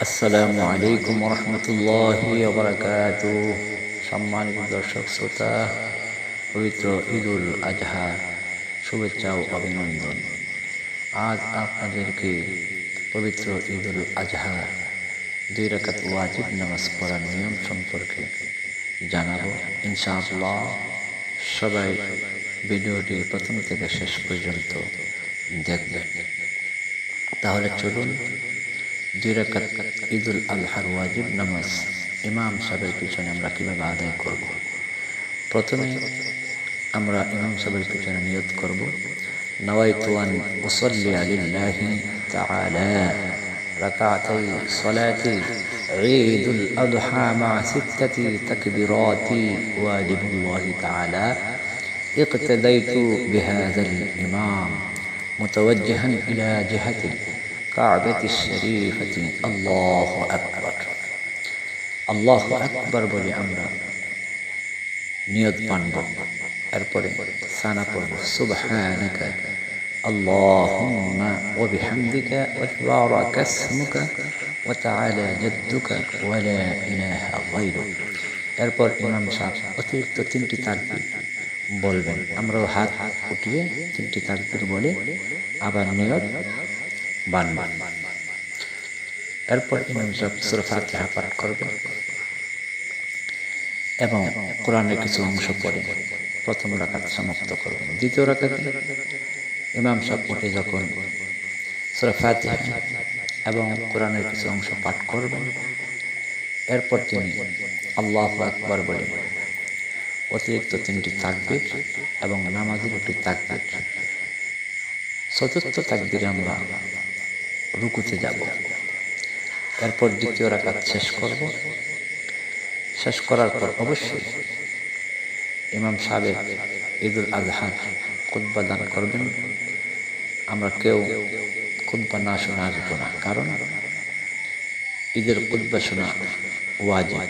আসসালামু আলাইকুম রহমতুল্লাহি সম্মানিত দর্শক শ্রোতা, পবিত্র ঈদুল আজহা শুভেচ্ছা ও অভিনন্দন। আজ আপনাদেরকে পবিত্র ঈদুল আজহা দুই রাকাত ওয়াজিব নামাজ পড়ার নিয়ম সম্পর্কে জানাব ইনশাআল্লাহ। সবাই ভিডিওটি প্রথম থেকে শেষ পর্যন্ত দেখবেন। তাহলে চলুন দুই রাকাত ঈদুল আজহার ওয়াজিব নামাজ ইমাম সাহেবের পিছনে আমরা কীভাবে আদায় করব প্রথমে আমরা ইমাম সাহেবের পিছনে নিয়ত করব نويت أن أصلي لله تعالى ركعتي صلاة عيد الأضحى مع ستة تكبيرات واجب الله تعالى اقتديت بهذا الإمام متوجها إلى جهة الكعبة الشريفة الله أكبر الله أكبر বলে আমরা নিয়ত বানব এরপরে সানা পড়ব সুবহানাকা اللهم وبحمدك وتبارك اسمك وتعالى جدك ولا إله غيرك এরপর ইমাম সাহেব অতিরিক্ত তিনটি তাকবীর বলবেন আমরাও হাত উঠিয়ে তিনটি তাকবীর বলে আবার নিয়ত বানবান এরপর ইমাম সাহেব সুরা ফাতিহা পাঠ করবেন এবং কোরআনের কিছু অংশ পড়ে প্রথম রাখাত সমাপ্ত করবেন। দ্বিতীয় রাখাতে ইমাম সাহেব উঠে যখন সুরা ফাতিহা এবং কোরআনের কিছু অংশ পাঠ করবেন, এরপর তিনি আল্লাহ আকবর বলে অতিরিক্ত তিনটি তাকবির এবং নামাজের একটি তাকবির। চতুর্থ তাকবিরে আমরা রুকুতে যাব। এরপর দ্বিতীয় রাকাত শেষ করব। শেষ করার পর অবশ্যই ইমাম সাহেব ঈদুল আজহার খুদ্া দান করবেন। আমরা কেউ খুদ্া না শোনা আসব না, কারণ ঈদের খুদ্া শোনা ওয়াজিব।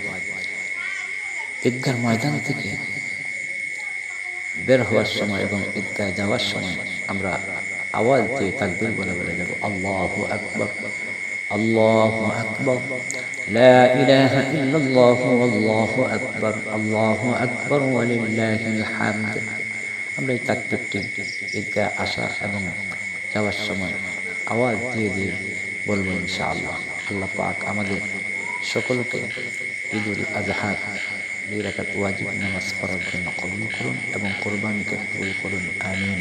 ঈদগার ময়দান থেকে বের হওয়ার সময় এবং ঈদগায় যাওয়ার সময় আমরা আওয়াজ দিয়ে তাকবীর বলে বলে যাব আল্লাহ আকবার আল্লাহু আকবার লা ইলাহা ইল্লাল্লাহ আল্লাহু আকবার আল্লাহু আকবার আমরা এই তাকবীরটি ঈদগাহ আসা এবং যাওয়ার সময় আওয়াজ দিয়ে দিয়ে বলব ইনশাআল্লাহ আল্লাহ পাক আমাদের সকলকে ঈদুল আজহার দুই ওয়াজিব নামাজ পড়ার জন্য কবুল করুন এবং কোরবানিকে কবুল করুন আমিন